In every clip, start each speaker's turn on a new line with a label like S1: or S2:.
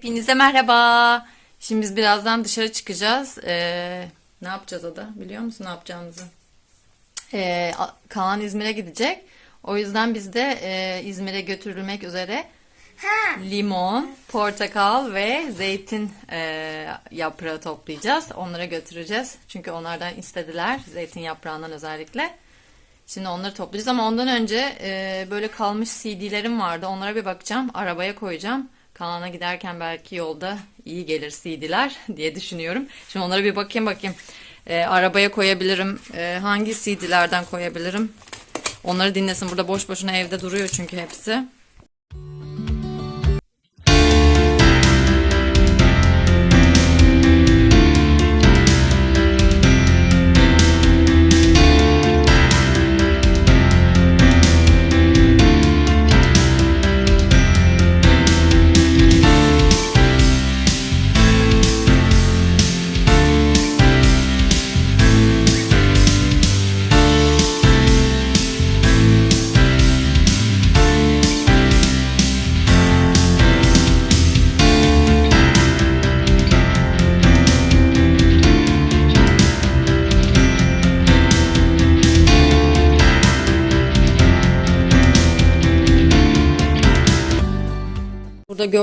S1: Hepinize merhaba. Şimdi biz birazdan dışarı çıkacağız. Ee, ne yapacağız Ada? Biliyor musun ne yapacağımızı? Ee, Kaan İzmir'e gidecek. O yüzden biz de e, İzmir'e götürülmek üzere limon, portakal ve zeytin e, yaprağı toplayacağız. Onlara götüreceğiz. Çünkü onlardan istediler. Zeytin yaprağından özellikle. Şimdi onları toplayacağız ama ondan önce e, böyle kalmış CD'lerim vardı. Onlara bir bakacağım. Arabaya koyacağım. Kalan'a giderken belki yolda iyi gelir CD'ler diye düşünüyorum. Şimdi onlara bir bakayım bakayım. E, arabaya koyabilirim. E, hangi CD'lerden koyabilirim? Onları dinlesin. Burada boş boşuna evde duruyor çünkü hepsi.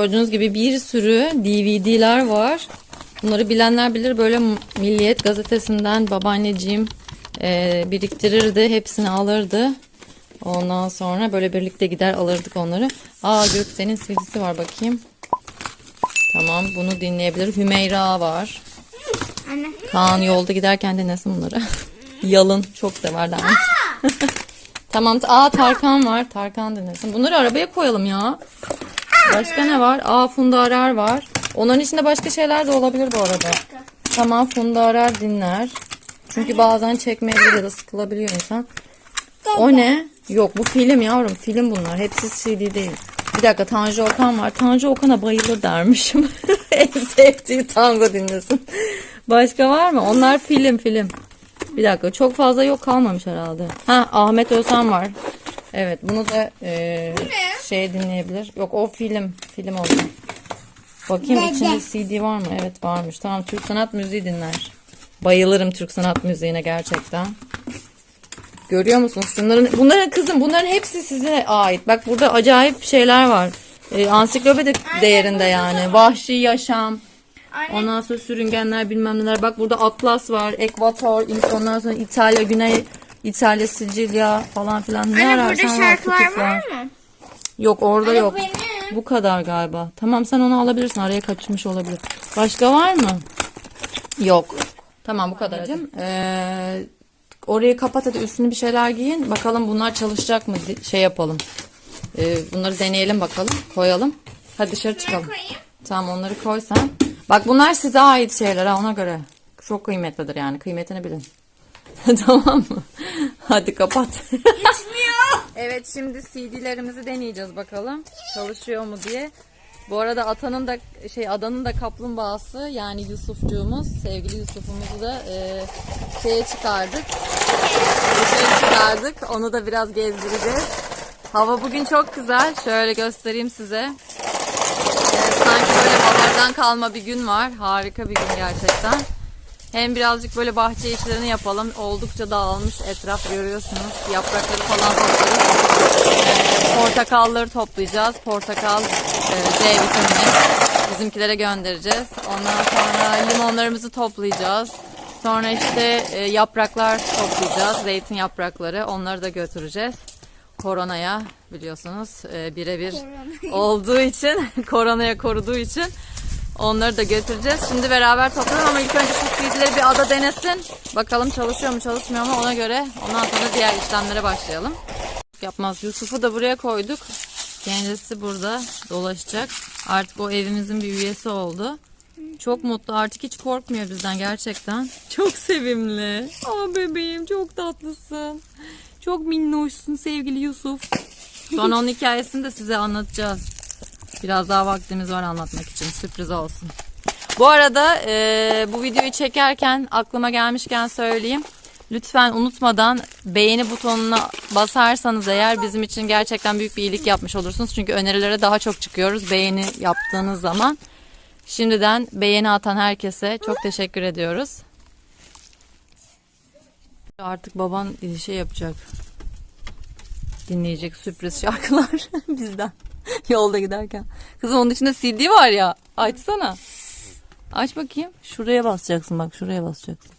S1: Gördüğünüz gibi bir sürü DVD'ler var. Bunları bilenler bilir böyle Milliyet gazetesinden babaanneciğim e, biriktirirdi. Hepsini alırdı. Ondan sonra böyle birlikte gider alırdık onları. Aa Göksel'in CD'si var bakayım. Tamam bunu dinleyebilir. Hümeyra var.
S2: Anne.
S1: Kaan yolda giderken dinlesin bunları. Yalın çok sever dermiş. tamam. Aa Tarkan var. Tarkan dinlesin. Bunları arabaya koyalım ya. Başka ne var? Aa Funda Arar var. Onların içinde başka şeyler de olabilir bu arada. Tamam Funda Arar dinler. Çünkü bazen çekmeyebilir ya da sıkılabiliyor insan. O ne? Yok bu film yavrum. Film bunlar. Hepsi CD değil. Bir dakika Tanju Okan var. Tanju Okan'a bayılır dermişim. en sevdiği tango dinlesin. Başka var mı? Onlar film film. Bir dakika çok fazla yok kalmamış herhalde. Ha Ahmet Özhan var. Evet bunu da e, şey dinleyebilir. Yok o film. Film oldu. Bakayım
S2: Dede.
S1: içinde CD var mı? Evet varmış. Tamam Türk sanat müziği dinler. Bayılırım Türk sanat müziğine gerçekten. Görüyor musunuz? Şunların, bunların kızım bunların hepsi size ait. Bak burada acayip şeyler var. E, ansiklopedi değerinde yani. Vahşi yaşam.
S2: Anne.
S1: Ondan sonra sürüngenler bilmem neler. Bak burada Atlas var. Ekvator. Ondan sonra İtalya, Güney İtalya, Sicilya falan filan. Ne
S2: Anne burada
S1: ararsan var,
S2: şarkılar
S1: kutup
S2: var mı?
S1: Yok orada
S2: Anne,
S1: yok.
S2: benim.
S1: Bu kadar galiba. Tamam sen onu alabilirsin. Araya kaçmış olabilir. Başka var mı? Yok. Tamam bu kadar. Ee, orayı kapat hadi üstünü bir şeyler giyin. Bakalım bunlar çalışacak mı? Şey yapalım. Ee, bunları deneyelim bakalım. Koyalım. Hadi dışarı çıkalım.
S2: koyayım?
S1: Tamam onları koy sen. Bak bunlar size ait şeyler ha ona göre. Çok kıymetlidir yani. Kıymetini bilin. tamam mı? Hadi kapat. Evet şimdi CD'lerimizi deneyeceğiz bakalım çalışıyor mu diye. Bu arada Atanın da şey Adanın da kaplumbağası yani Yusufcuğumuz sevgili Yusuf'umuzu da e, şeye çıkardık. Dışarı çıkardık. Onu da biraz gezdireceğiz. Hava bugün çok güzel. Şöyle göstereyim size. E, sanki böyle bahardan kalma bir gün var. Harika bir gün gerçekten. Hem birazcık böyle bahçe işlerini yapalım. Oldukça dağılmış etraf görüyorsunuz. Yaprakları falan toplarız. Ee, portakalları toplayacağız. Portakal, e, C vitamini. Bizimkilere göndereceğiz. Ondan sonra limonlarımızı toplayacağız. Sonra işte e, yapraklar toplayacağız. Zeytin yaprakları. Onları da götüreceğiz. Koronaya biliyorsunuz e, birebir olduğu için, koronaya koruduğu için Onları da götüreceğiz. Şimdi beraber toplayalım ama ilk önce şu CD'leri bir ada denesin. Bakalım çalışıyor mu çalışmıyor mu ona göre ondan sonra diğer işlemlere başlayalım. Yapmaz. Yusuf'u da buraya koyduk. Kendisi burada dolaşacak. Artık o evimizin bir üyesi oldu. Çok mutlu. Artık hiç korkmuyor bizden gerçekten. Çok sevimli. Aa bebeğim çok tatlısın. Çok minnoşsun sevgili Yusuf. Sonra onun hikayesini de size anlatacağız. Biraz daha vaktimiz var anlatmak için. Sürpriz olsun. Bu arada e, bu videoyu çekerken aklıma gelmişken söyleyeyim. Lütfen unutmadan beğeni butonuna basarsanız eğer bizim için gerçekten büyük bir iyilik yapmış olursunuz. Çünkü önerilere daha çok çıkıyoruz beğeni yaptığınız zaman. Şimdiden beğeni atan herkese çok teşekkür ediyoruz. Artık baban şey yapacak. Dinleyecek sürpriz şarkılar bizden. Yolda giderken. Kızım onun içinde CD var ya. Açsana. Aç bakayım. Şuraya basacaksın bak şuraya basacaksın.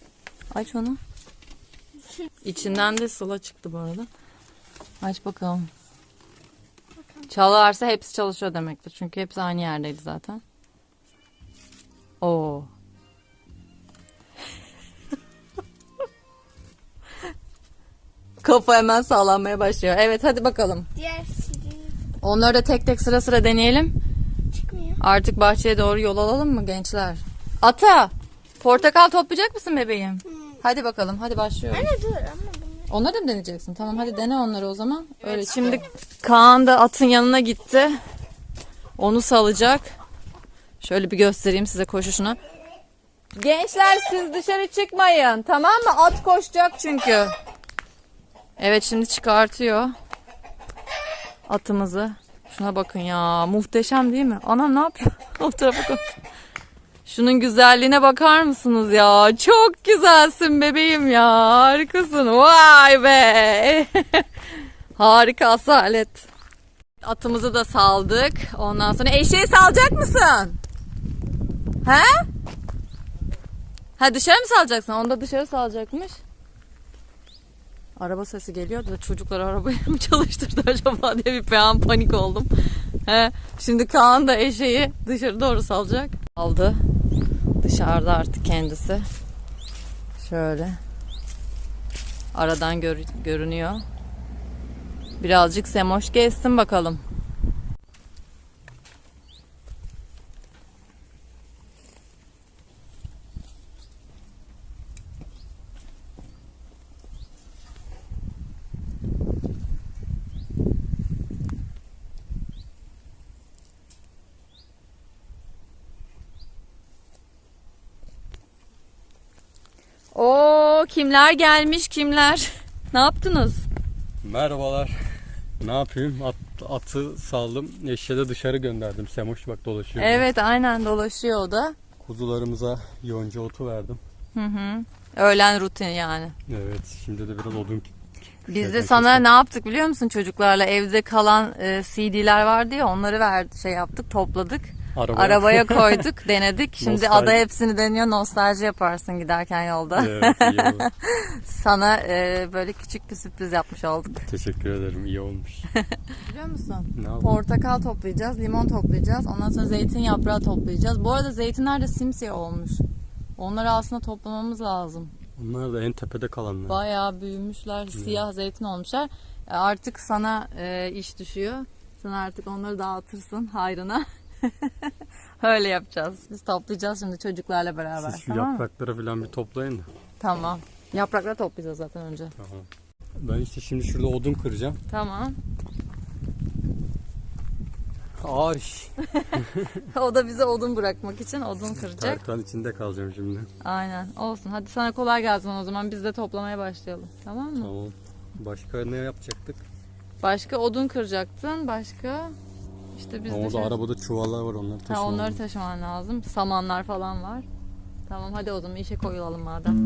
S1: Aç onu. İçinden de sıla çıktı bu arada. Aç bakalım. Çalarsa hepsi çalışıyor demektir. Çünkü hepsi aynı yerdeydi zaten. Oo. Kafa hemen sağlanmaya başlıyor. Evet hadi bakalım.
S2: Diğer
S1: Onları da tek tek sıra sıra deneyelim.
S2: çıkmıyor.
S1: Artık bahçeye doğru yol alalım mı gençler? Ata, portakal toplayacak mısın bebeğim? Hadi bakalım, hadi başlıyoruz.
S2: Anne dur ama.
S1: Onları da mı deneyeceksin? Tamam hadi dene onları o zaman. Öyle şimdi Kaan da atın yanına gitti. Onu salacak. Şöyle bir göstereyim size koşuşunu. Gençler siz dışarı çıkmayın. Tamam mı? At koşacak çünkü. Evet şimdi çıkartıyor. Atımızı. Şuna bakın ya. Muhteşem değil mi? Anam ne yapıyor? o tarafa koş. Şunun güzelliğine bakar mısınız ya? Çok güzelsin bebeğim ya. Harikasın. Vay be. Harika asalet. Atımızı da saldık. Ondan sonra eşeği salacak mısın? He? Ha dışarı mı salacaksın? Onu da dışarı salacakmış. Araba sesi geliyordu da çocuklar arabayı mı çalıştırdı acaba diye bir an panik oldum. He, şimdi Kaan da eşeği dışarı doğru salacak. Aldı. Dışarıda artık kendisi. Şöyle. Aradan gör- görünüyor. Birazcık Semoş gezsin bakalım. Oo kimler gelmiş kimler? Ne yaptınız?
S3: Merhabalar. Ne yapayım? At, atı saldım. Eşeğe dışarı gönderdim. Semoş bak dolaşıyor.
S1: Evet aynen dolaşıyor o da.
S3: Kuzularımıza yonca otu verdim.
S1: Hı hı. Öğlen rutin yani.
S3: Evet. Şimdi de biraz odun.
S1: Biz de sana ne yaptık biliyor musun çocuklarla evde kalan e, CD'ler vardı ya onları verdi şey yaptık topladık
S3: Arabaya.
S1: arabaya koyduk denedik şimdi
S3: Nostalji.
S1: ada hepsini deniyor nostalji yaparsın giderken yolda
S3: evet iyi oldu.
S1: sana e, böyle küçük bir sürpriz yapmış olduk
S3: Teşekkür ederim. iyi olmuş.
S1: biliyor musun
S3: Ne
S1: portakal toplayacağız limon toplayacağız ondan sonra zeytin yaprağı toplayacağız bu arada zeytinler de simsiyah olmuş onları aslında toplamamız lazım
S3: Bunlar da en tepede kalanlar.
S1: Bayağı büyümüşler, siyah zeytin olmuşlar. E, Artık sana e, iş düşüyor. Sen artık onları dağıtırsın hayrına. Öyle yapacağız. Biz toplayacağız şimdi çocuklarla beraber.
S3: Siz şu
S1: tamam mı?
S3: yaprakları falan bir toplayın da.
S1: Tamam. Yaprakları toplayacağız zaten önce.
S3: Tamam. Ben işte şimdi şurada odun kıracağım.
S1: Tamam.
S3: Ağır iş.
S1: o da bize odun bırakmak için odun kıracak.
S3: Tartan içinde kalacağım şimdi.
S1: Aynen. Olsun. Hadi sana kolay gelsin o zaman. Biz de toplamaya başlayalım. Tamam mı?
S3: Tamam. Başka ne yapacaktık?
S1: Başka odun kıracaktın. Başka işte biz
S3: Ama orada
S1: şey-
S3: arabada çuvallar var onları
S1: Ha,
S3: taşımam.
S1: onları taşıman lazım. Samanlar falan var. Tamam hadi o zaman işe koyulalım madem.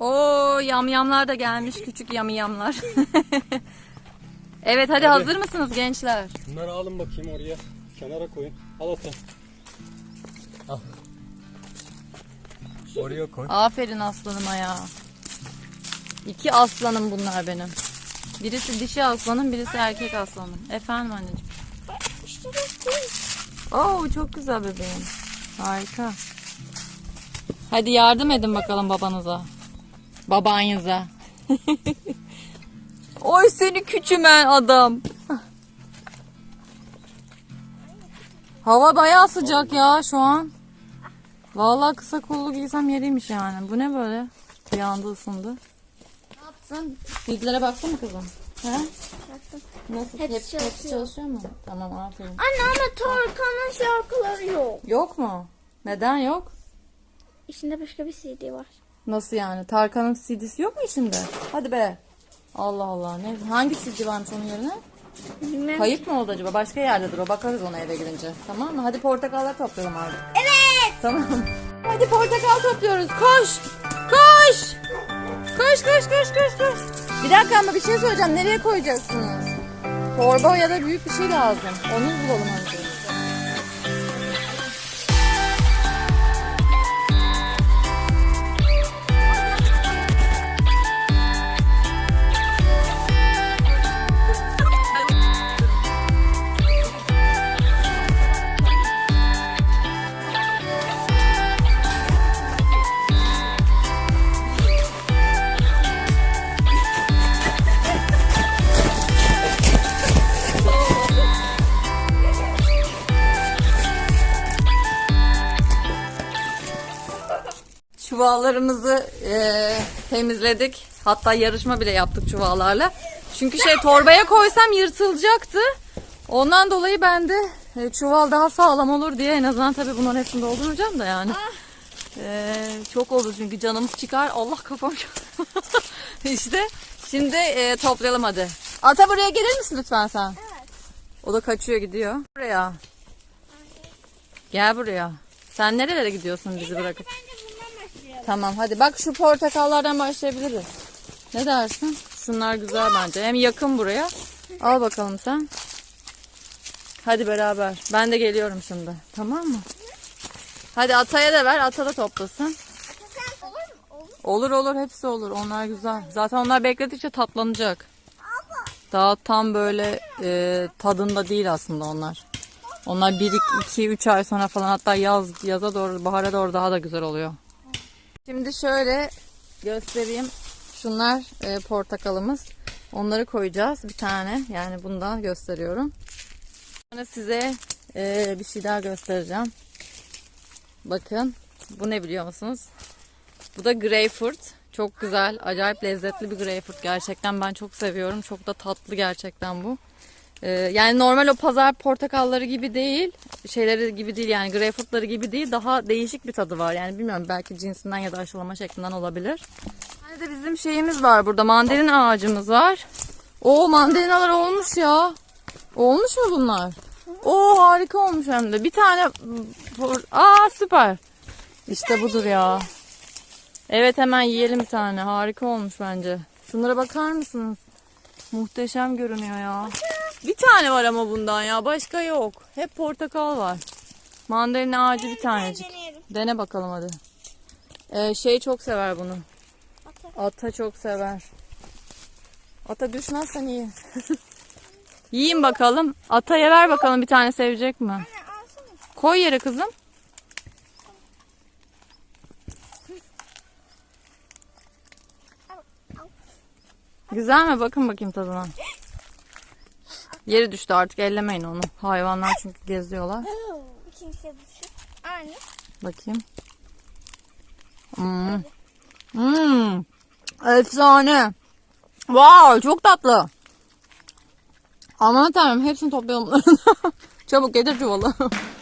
S1: Oo yamyamlar da gelmiş küçük yamyamlar. evet hadi,
S3: Hadi.
S1: hazır mısınız gençler?
S3: Bunları alın bakayım oraya. Kenara koyun. Al ata. Al. Oraya koy.
S1: Aferin aslanıma ya. İki aslanım bunlar benim. Birisi dişi aslanım, birisi erkek aslanım. Efendim anneciğim. Oo çok güzel bebeğim. Harika. Hadi yardım edin bakalım babanıza. Babanıza. Oy seni küçümen adam. Hava bayağı sıcak ya şu an. Vallahi kısa kollu giysem yeriymiş yani. Bu ne böyle? Bir anda ısındı. Ne yaptın? Silgilere baktın mı kızım? He?
S2: Baktım.
S1: Nasıl?
S2: Hepsi
S1: Hepsi, hepsi
S2: çalışıyor.
S1: çalışıyor mu? Tamam aferin.
S2: Anne ama Tarkan'ın şarkıları yok.
S1: Yok mu? Neden yok?
S2: İçinde başka bir CD var.
S1: Nasıl yani? Tarkan'ın CD'si yok mu içinde? Hadi be. Allah Allah. Ne? Hangi CD varmış onun yerine?
S2: Bilmem.
S1: Kayıp mı oldu acaba? Başka yerdedir o. Bakarız ona eve gidince. Tamam mı? Hadi portakallar toplayalım abi. Evet. Tamam. Hadi portakal topluyoruz. Koş. Koş. Koş koş koş koş koş. Bir dakika ama bir şey söyleyeceğim. Nereye koyacaksınız? Torba ya da büyük bir şey lazım. Onu bulalım önce. Çuvallarımızı eee, temizledik. Hatta yarışma bile yaptık çuvallarla. Çünkü şey torbaya koysam yırtılacaktı. Ondan dolayı ben de e, çuval daha sağlam olur diye en azından tabii bunların hepsini dolduracağım da yani. Eee, çok olur çünkü canımız çıkar. Allah kafam işte şimdi e, toplayalım hadi. Ata buraya gelir misin lütfen sen?
S2: Evet.
S1: O da kaçıyor gidiyor. Buraya. Gel buraya. Sen nerelere gidiyorsun bizi bırakıp? Tamam hadi bak şu portakallardan başlayabiliriz. Ne dersin? Şunlar güzel bence. Hem yakın buraya. Al bakalım sen. Hadi beraber. Ben de geliyorum şimdi. Tamam mı? Hadi Atay'a da ver. Ata da toplasın.
S2: Olur olur
S1: hepsi olur. Onlar güzel. Zaten onlar bekledikçe tatlanacak. Daha tam böyle e, tadında değil aslında onlar. Onlar 1 2 3 ay sonra falan hatta yaz yaza doğru bahara doğru daha da güzel oluyor. Şimdi şöyle göstereyim. Şunlar e, portakalımız. Onları koyacağız bir tane. Yani bundan gösteriyorum. Sonra size e, bir şey daha göstereceğim. Bakın. Bu ne biliyor musunuz? Bu da greyfurt. Çok güzel, acayip lezzetli bir greyfurt. Gerçekten ben çok seviyorum. Çok da tatlı gerçekten bu. Ee, yani normal o pazar portakalları gibi değil. Şeyleri gibi değil yani greyfurtları gibi değil. Daha değişik bir tadı var. Yani bilmiyorum belki cinsinden ya da aşılama şeklinden olabilir. Bir de bizim şeyimiz var burada. Mandalina ağacımız var. O mandalinalar olmuş ya. Olmuş mu bunlar? Oo harika olmuş hem de. Bir tane Aa süper. İşte budur ya. Evet hemen yiyelim bir tane. Harika olmuş bence. Şunlara bakar mısınız? Muhteşem görünüyor ya. Bir tane var ama bundan ya. Başka yok. Hep portakal var. Mandalina ağacı bir tanecik.
S2: Deneyelim.
S1: Dene bakalım hadi. Ee, şey çok sever bunu. Ata çok sever. Ata düşmezsen iyi. Yiyin bakalım. Ataya ver bakalım bir tane sevecek mi?
S2: Anne alsana.
S1: Koy yere kızım. Güzel mi? Bakın bakayım tadına. Yeri düştü artık ellemeyin onu. Hayvanlar çünkü geziyorlar.
S2: İkinci kez düşüyor. Aynı.
S1: Bakayım. Hmm. Hmm. Efsane. Wow, çok tatlı. Aman tanrım hepsini toplayalım. Çabuk getir çuvalı.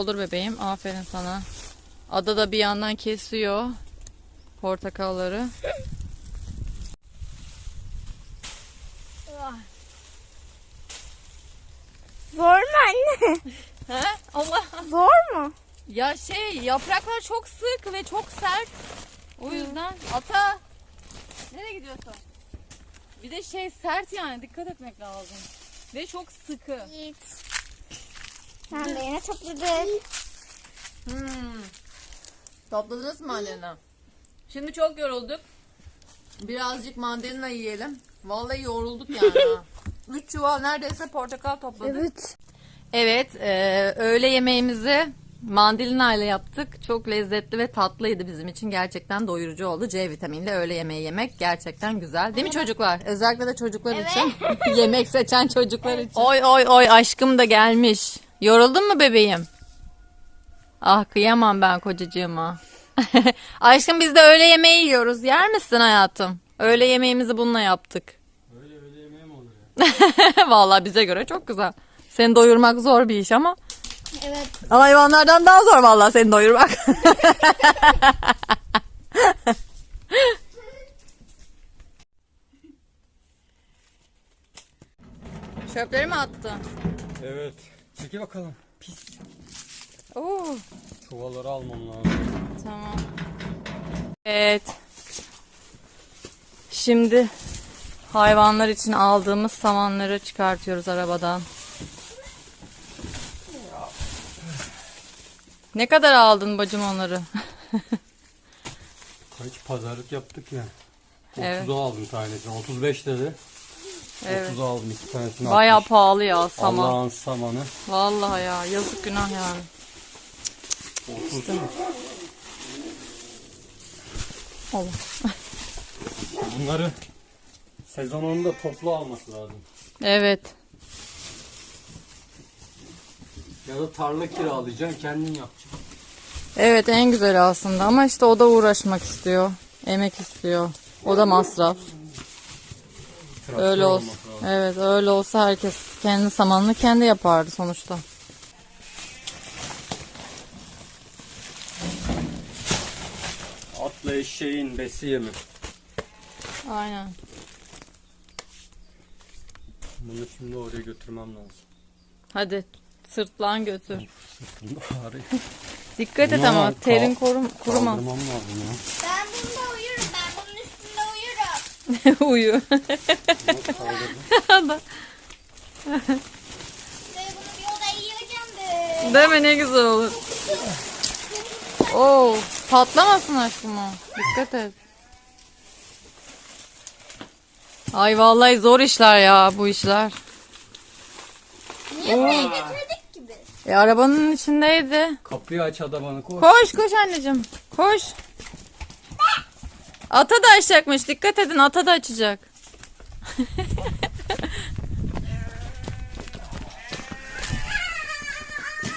S1: doldur bebeğim. Aferin sana. Ada da bir yandan kesiyor portakalları.
S2: Zor mu anne?
S1: He? Allah.
S2: Zor mu?
S1: Ya şey yapraklar çok sık ve çok sert. O yüzden ata nereye gidiyorsun? Bir de şey sert yani dikkat etmek lazım. Ve çok sıkı.
S2: Git. Yine topladık.
S1: Hmm. Topladınız mı mandalina? Şimdi çok yorulduk. Birazcık mandalina yiyelim. Vallahi yorulduk yani. ha. Üç çuval neredeyse portakal topladık.
S2: Evet.
S1: Evet, e, öğle yemeğimizi mandalina ile yaptık. Çok lezzetli ve tatlıydı bizim için. Gerçekten doyurucu oldu. C vitaminli öğle yemeği yemek gerçekten güzel. Değil mi çocuklar? Özellikle de çocuklar için. yemek seçen çocuklar için. Oy oy oy aşkım da gelmiş. Yoruldun mu bebeğim? Ah kıyamam ben kocacığıma. aşkım biz de öğle yemeği yiyoruz. Yer misin hayatım? Öğle yemeğimizi bununla yaptık.
S3: Öyle öyle yemeği mi olur ya?
S1: Vallahi bize göre çok güzel. Seni doyurmak zor bir iş ama.
S2: Evet.
S1: Ama hayvanlardan daha zor vallahi seni doyurmak. Çöpleri mi attın?
S3: Evet. Çekil bakalım. Pis.
S1: Oo,
S3: Çuvalları almam lazım.
S1: tamam. Evet. Şimdi hayvanlar için aldığımız samanları çıkartıyoruz arabadan. Ne kadar aldın bacım onları?
S3: Kaç pazarlık yaptık ya. 30'a
S1: Evet.
S3: aldım tanesini. 35 dedi.
S1: Evet.
S3: 30'a aldım iki tanesini.
S1: Bayağı
S3: 60.
S1: pahalı ya saman.
S3: Allah'ın samanı.
S1: Vallahi ya yazık günah yani.
S3: 30.
S1: Oğlum.
S3: Bunları sezonunda toplu alması lazım.
S1: Evet.
S3: Ya da tarla kiralayacaksın kendin yapacaksın.
S1: Evet en güzeli aslında ama işte o da uğraşmak istiyor. Emek istiyor. O da masraf.
S3: Traktör
S1: Öyle
S3: lazım.
S1: Evet öyle olsa herkes kendi samanını kendi yapardı sonuçta.
S3: Atla eşeğin besi yemi.
S1: Aynen.
S3: Bunu şimdi oraya götürmem lazım.
S1: Hadi sırtlan götür. Dikkat et
S3: Bunu
S1: ama terin korum, kuruma.
S3: Kaldırmam lazım ya.
S2: Ben bunda uyurum. Ben bunun üstünde uyurum.
S1: Uyu.
S3: Nasıl kaldırdım?
S2: Ve bunu bir odaya yiyeceğim de.
S1: Değil mi ne güzel olur. Oo, patlamasın aşkım o. Dikkat et. Ay vallahi zor işler ya bu işler.
S2: Niye buraya getirdik ki biz?
S1: E arabanın içindeydi.
S3: Kapıyı aç adabanı koy.
S1: Koş koş anneciğim. Koş. Ata da açacakmış. Dikkat edin ata da açacak.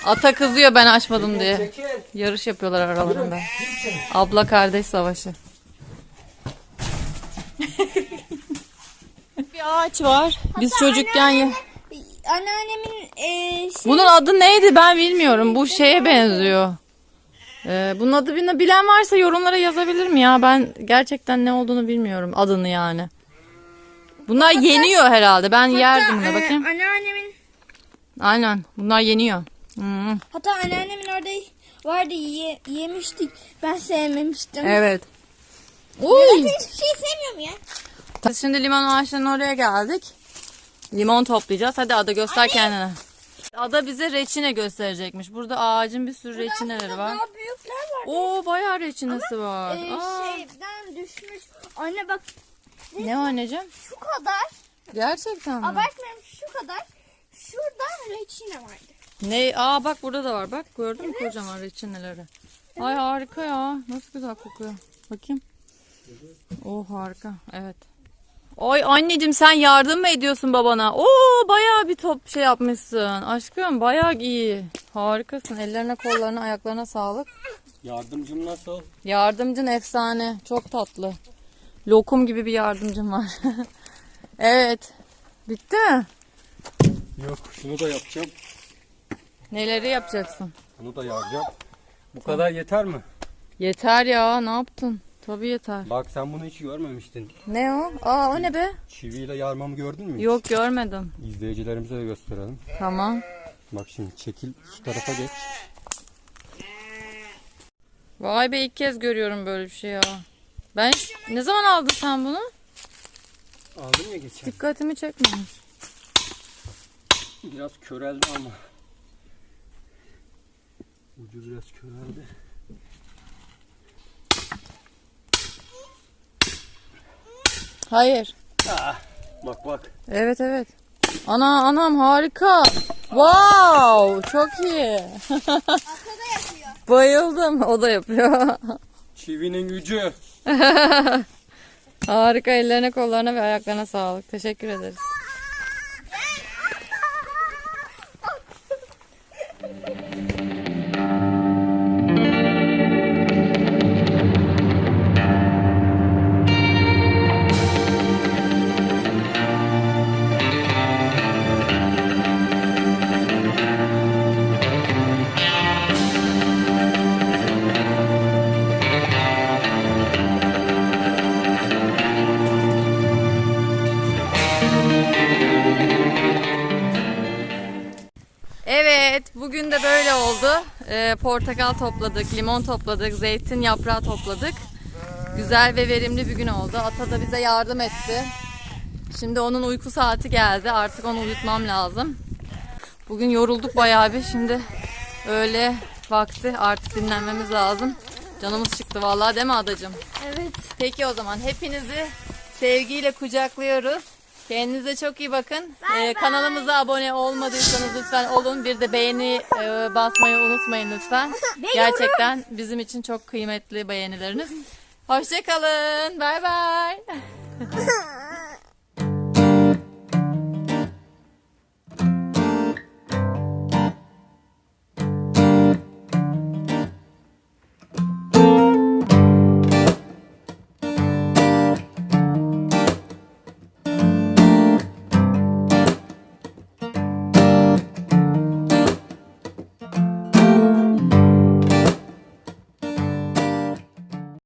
S1: Ata kızıyor ben açmadım diye. Yarış yapıyorlar aralarında. Abla kardeş savaşı. bir ağaç var. Biz çocukken ya.
S2: Anneannemin eee şey,
S1: Bunun adı neydi ben bilmiyorum. Bu şeye benziyor. Ee, bunun adı bilen- varsa yorumlara yazabilir mi ya? Ben gerçekten ne olduğunu bilmiyorum adını yani. Bunlar yeniyor herhalde. Ben yerdim buna
S2: eee,
S1: bakayım.
S2: Anneannemin
S1: Aynen. Bunlar yeniyor. Hmm,
S2: hatta anneannemin orada vardı ye, yemiştik. Ben sevmemiştim.
S1: Evet.
S2: Ben
S1: Uy.
S2: hiçbir şey sevmiyorum ya.
S1: Biz şimdi limon ağaçlarının oraya geldik. Limon toplayacağız. Hadi Ada göster kendine. Ada bize reçine gösterecekmiş. Burada ağacın bir sürü reçineleri var.
S2: Daha büyükler var.
S1: Oo bayağı reçinesi var.
S2: Eee,
S1: Aa,
S2: şeyden düşmüş. Anne bak
S1: ne o anneciğim?
S2: şu kadar.
S1: Gerçekten mi?
S2: Abartmıyorum şu kadar. Şuradan reçine vardı.
S1: Ne? Aa bak burada da var. Bak gördün mü kocaman reçineleri. Ay harika ya. Nasıl güzel kokuyor. Bakayım. Oh harika. Evet. Oy anneciğim sen yardım mı ediyorsun babana? Oo bayağı bir top şey yapmışsın. Aşkım bayağı iyi. Harikasın. Ellerine kollarına ayaklarına sağlık.
S3: Yardımcım nasıl?
S1: Yardımcın efsane. Çok tatlı. Lokum gibi bir yardımcım var. evet. Bitti mi?
S3: Yok şunu da yapacağım.
S1: Neleri yapacaksın?
S3: Bunu da yaracağım. Bu kadar yeter mi?
S1: Yeter ya ne yaptın? Tabii yeter.
S3: Bak sen bunu hiç görmemiştin.
S1: Ne o? Aa o ne be?
S3: Çiviyle yarmamı gördün mü? hiç?
S1: Yok görmedim.
S3: İzleyicilerimize de gösterelim.
S1: Tamam.
S3: Bak şimdi çekil şu tarafa geç.
S1: Vay be ilk kez görüyorum böyle bir şey ya. Ben hiç- ne zaman aldın sen bunu?
S3: Aldın ya geçen.
S1: Dikkatimi çekmemiş.
S3: Biraz köreldi ama. Ucu biraz köreldi.
S1: Hayır.
S3: Bak bak.
S1: Evet evet. Ana anam harika. Wow çok iyi.
S2: Yapıyor.
S1: Bayıldım. O da yapıyor.
S3: Çivinin gücü.
S1: harika ellerine kollarına ve ayaklarına sağlık. Teşekkür ederiz. Ee, portakal topladık, limon topladık, zeytin yaprağı topladık. Güzel ve verimli bir gün oldu. Ata da bize yardım etti. Şimdi onun uyku saati geldi. Artık onu uyutmam lazım. Bugün yorulduk bayağı bir. Şimdi öğle vakti artık dinlenmemiz lazım. Canımız çıktı vallahi değil mi adacığım?
S2: Evet.
S1: Peki o zaman hepinizi sevgiyle kucaklıyoruz. Kendinize çok iyi bakın. Ee, kanalımıza abone olmadıysanız lütfen olun. Bir de beğeni e, basmayı unutmayın lütfen. Gerçekten bizim için çok kıymetli beğenileriniz. Hoşçakalın. Bay bay.